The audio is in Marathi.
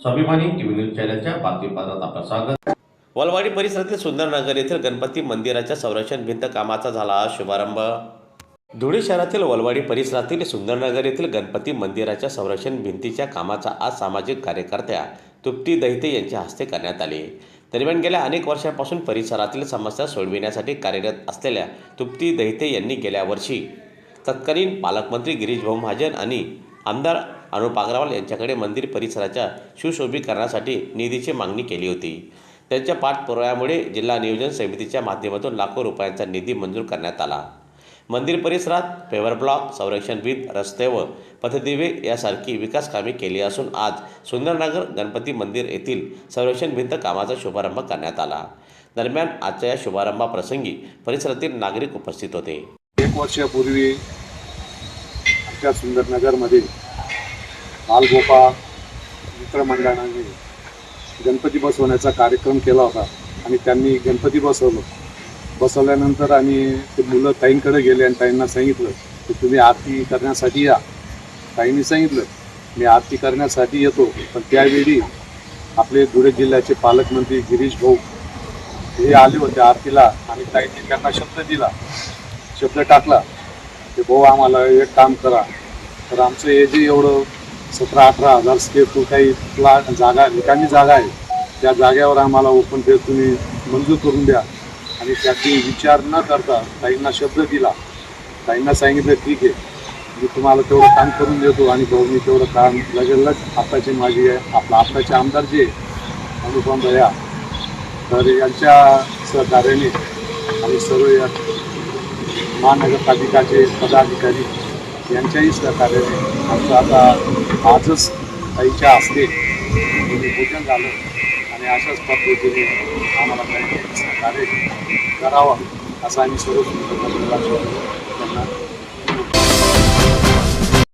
स्वाभिमानी टीव्ही न्यूज चॅनलच्या बातमीपत्रात आपलं स्वागत. वलवाडी परिसरातील सुंदरनगर येथील गणपती मंदिराच्या संरक्षण भिंत कामाचा झाला शुभारंभ. धुळे शहरातील वलवाडी परिसरातील सुंदरनगर येथील गणपती मंदिराच्या संरक्षण भिंतीच्या कामाचा आज सामाजिक कार्यकर्त्या तुप्ती दहिते यांच्या हस्ते करण्यात आले. दरम्यान गेल्या अनेक वर्षांपासून परिसरातील समस्या सोडविण्यासाठी कार्यरत असलेल्या तुप्ती दहिते यांनी गेल्या वर्षी तत्कालीन पालकमंत्री गिरीश भाऊ महाजन आणि आमदार अनुप अग्रवाल यांच्याकडे मंदिर परिसराच्या सुशोभीकरणासाठी निधीची मागणी केली होती. त्यांच्या पाठपुराव्यामुळे जिल्हा नियोजन समितीच्या माध्यमातून लाखो रुपयांचा निधी मंजूर करण्यात आला. मंदिर परिसरात पेवर ब्लॉक संरक्षण भिंत रस्ते व पथदिवे यासारखी विकास कामे केली असून आज सुंदरनगर गणपती मंदिर येथील संरक्षण भिंत कामाचा शुभारंभ करण्यात आला. दरम्यान आजच्या या शुभारंभाप्रसंगी परिसरातील नागरिक उपस्थित होते. एक वर्षापूर्वी आमच्या सुंदरनगरमध्ये बालगोपा मित्रमंडळाने गणपती बसवण्याचा कार्यक्रम केला होता. आणि त्यांनी गणपती बसवलं. बसवल्यानंतर आम्ही ते मुलं ताईंकडे गेले आणि ताईंना सांगितलं की तुम्ही आरती करण्यासाठी या. ताईंनी सांगितलं मी आरती करण्यासाठी येतो पण त्यावेळी आपले धुळे जिल्ह्याचे पालकमंत्री गिरीश भाऊ हे आले होते आरतीला आणि ताईंनी त्यांना शब्द दिला. शब्द टाकला की भाऊ आम्हाला एक काम करा. तर आमचं हे जे एवढं सतरा अठरा हजार स्क्वेअर फूट काही प्लॉट जागा रिकामी जागा आहे. त्या जागेवर आम्हाला ओपन फेस तुम्ही मंजूर करून द्या. आणि त्याची विचार न करता ताईंना शब्द दिला. ताईंना सांगितलं ठीक आहे. मी तुम्हाला तेवढं काम करून देतो आणि भाऊ मी तेवढं काम लगेच आताचे आहे आपला आताचे आमदार जे अनुपम भया तर यांच्या सहकार्याने आणि सर्व या महानगरपालिकाचे पदाधिकारी यांच्याही सहकार्याने आमचं आता आजच ताईच्या हस्ते पूजन झालं आणि अशाच पद्धतीने आम्हाला काही सहकार्य करावं असं आम्ही सर्व सुंदर त्यांना